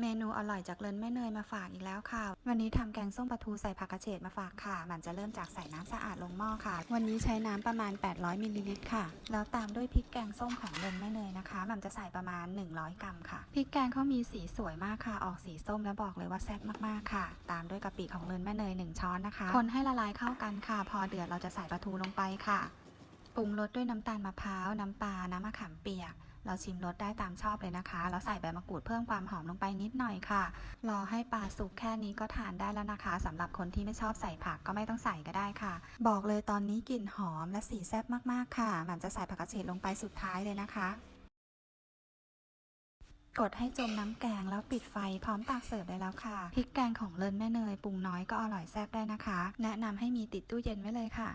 เมนูอร่อยจากเลินแม่เนยมาฝากอีกแล้วค่ะ วันนี้ทำแกงส้มปลาทูใส่ผักกระเฉดมาฝากค่ะ มันจะเริ่มจากใส่น้ำสะอาดลงหม้อค่ะ วันนี้ใช้น้ำประมาณ 800มิลลิลิตรค่ะ แล้วตามด้วยพริกแกงส้มของเลินแม่เนยนะคะ มันจะใส่ประมาณ 100 กรัมค่ะ พริกแกงเขามีสีสวยมากค่ะ ออกสีส้มแล้วบอกเลยว่าแซ่บมากๆค่ะ ตามด้วยกะปิของเลินแม่เนยหนึ่งช้อนนะคะ คนให้ละลายเข้ากันค่ะ พอเดือดเราจะใส่ปลาทูลงไปค่ะ ปรุงรสด้วยน้ำตาลมะพร้าว น้ำปลา น้ำมะขามเปียก เราชิมรสได้ตามชอบเลยนะคะ แล้วใส่ใบมะกรูดเพิ่มความหอมลงไปนิดหน่อยค่ะ รอให้ปลาสุกแค่นี้ก็ทานได้แล้วนะคะสำหรับคนที่ไม่ชอบใส่ผักก็ไม่ต้องใส่ก็ได้ค่ะ บอกเลยตอนนี้กลิ่นหอมและสีแซ่บมากๆค่ะมันจะใส่ผักกระเฉดลงไปสุดท้ายเลยนะคะ กดให้จมน้ำแกงแล้วปิดไฟพร้อมตักเสิร์ฟได้แล้วค่ะ พริกแกงของเลินแม่เนยปรุงน้อยก็อร่อยแซ่บได้นะคะ แนะนำให้มีติดตู้เย็นไว้เลยค่ะ